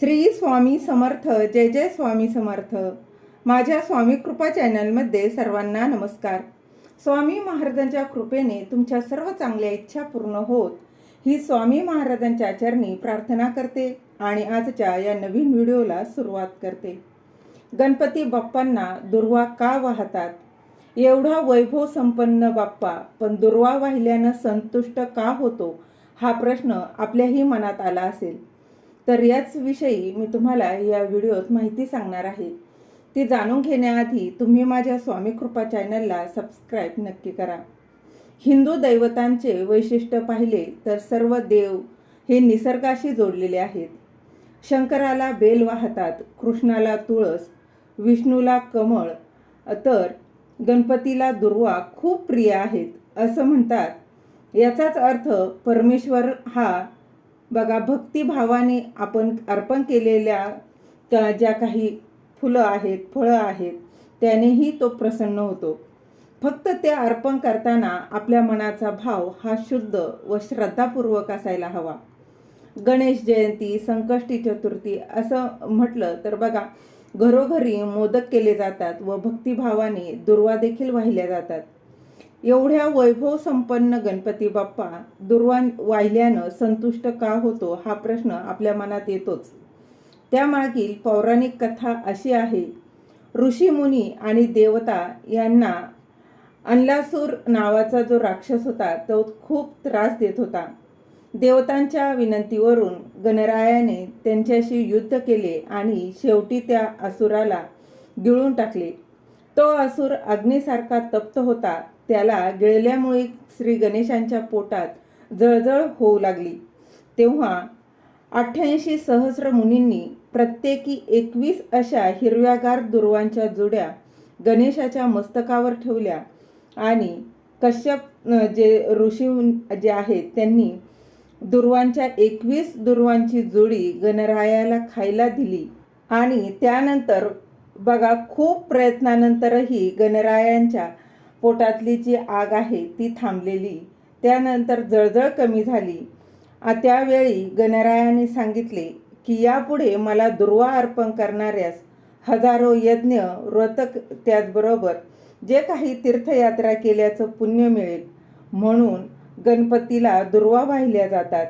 श्री स्वामी समर्थ जय जय स्वामी समर्थ. माझ्या स्वामी कृपा चॅनलमध्ये सर्वांना नमस्कार. स्वामी महाराजांच्या कृपेने तुमच्या सर्व चांगल्या इच्छा पूर्ण होत ही स्वामी महाराजांच्या चरणी प्रार्थना करते आणि आजच्या या नवीन व्हिडिओला सुरुवात करते. गणपती बाप्पांना दुर्वा का वाहतात? एवढा वैभव संपन्न बाप्पा पण दुर्वा वाहिल्यानं संतुष्ट का होतो? हा प्रश्न आपल्याही मनात आला असेल. तर याच विषयी मी तुम्हाला या व्हिडिओत माहिती सांगणार आहे. ती जाणून घेण्याआधी तुम्ही माझ्या स्वामी कृपा चॅनलला सबस्क्राईब नक्की करा. हिंदू दैवतांचे वैशिष्ट्य पाहिले तर सर्व देव हे निसर्गाशी जोडलेले आहेत. शंकराला बेल वाहतात कृष्णाला तुळस विष्णूला कमळ तर गणपतीला दुर्वा खूप प्रिय आहेत असं म्हणतात. याचाच अर्थ परमेश्वर हा बघा भक्तिभावाने आपण अर्पण केलेल्या त्या ज्या काही फुलं आहेत फळं आहेत त्यानेही तो प्रसन्न होतो. फक्त ते अर्पण करताना आपल्या मनाचा भाव हा शुद्ध व श्रद्धापूर्वक असायला हवा. गणेश जयंती संकष्टी चतुर्थी असं म्हटलं तर बघा घरोघरी मोदक केले जातात व भक्तिभावाने दुर्वा देखील वाहिल्या जातात. एवढ्या वैभव संपन्न गणपती बाप्पा दुर्वा वाहिल्यानं संतुष्ट का होतो हा प्रश्न आपल्या मनात येतोच. त्यामागील पौराणिक कथा अशी आहे. ऋषीमुनी आणि देवता यांना अनलासूर नावाचा जो राक्षस होता तो खूप त्रास देत होता. देवतांच्या विनंतीवरून गणरायाने त्यांच्याशी युद्ध केले आणि शेवटी त्या असुराला गिळून टाकले. तो असुर अग्नीसारखा तप्त होता. त्याला गिळल्यामुळे श्री गणेशांच्या पोटात जळजळ होऊ लागली. तेव्हा अठ्ठ्याऐंशी सहस्र मुनींनी प्रत्येकी एकवीस अशा हिरव्यागार दुर्वांच्या जुड्या गणेशाच्या मस्तकावर ठेवल्या आणि कश्यप जे ऋषी जे आहेत त्यांनी दुर्वांच्या एकवीस दुर्वांची जोडी गणरायाला खायला दिली. आणि त्यानंतर बघा खूप प्रयत्नानंतरही गणरायांच्या पोटातली जी आग आहे ती थांबलेली. त्यानंतर जळजळ कमी झाली. त्यावेळी गणरायाने सांगितले की यापुढे मला दुर्वा अर्पण करणाऱ्यास हजारो यज्ञ व्रत त्याचबरोबर जे काही तीर्थयात्रा केल्याचं पुण्य मिळेल म्हणून गणपतीला दुर्वा वाहिल्या जातात.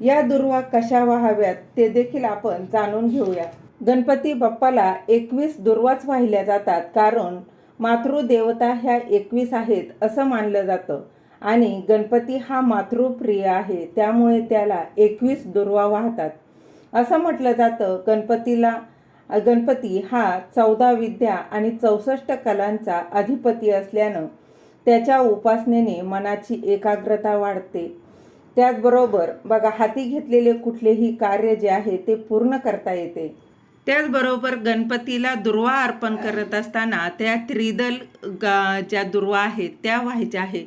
या दुर्वा कशा वाहाव्यात ते देखील आपण जाणून घेऊया. गणपती बाप्पाला एकवीस दुर्वाच वाहिल्या जातात कारण मातृदेवता ह्या एकवीस आहेत असं मानलं जातं. आणि गणपती हा मातृप्रिय आहे त्यामुळे त्याला एकवीस दुर्वा वाहतात. असं म्हटलं जातं गणपतीला गणपती हा चौदा विद्या आणि चौसष्ट कलांचा अधिपती असल्यानं त्याच्या उपासनेने मनाची एकाग्रता वाढते. त्याचबरोबर बघा हाती घेतलेले कुठलेही कार्य जे आहे ते पूर्ण करता येते. त्याचबरोबर गणपतीला दुर्वा अर्पण करत असताना त्या त्रिदल गा ज्या दुर्वा आहेत त्या व्हायच्या आहे.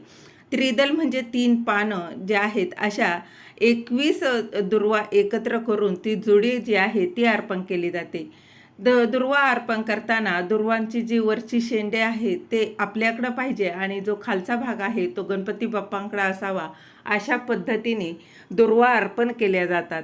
त्रिदल म्हणजे तीन पानं ज्या आहेत अशा एकवीस दुर्वा एकत्र करून ती जुडी जी आहे ती अर्पण केली जाते. द दुर्वा अर्पण करताना दुर्वांची जी वरची शेंडे आहेत ते आपल्याकडं पाहिजे आणि जो खालचा भाग आहे तो गणपती बाप्पांकडे असावा अशा पद्धतीने दुर्वा अर्पण केल्या जातात.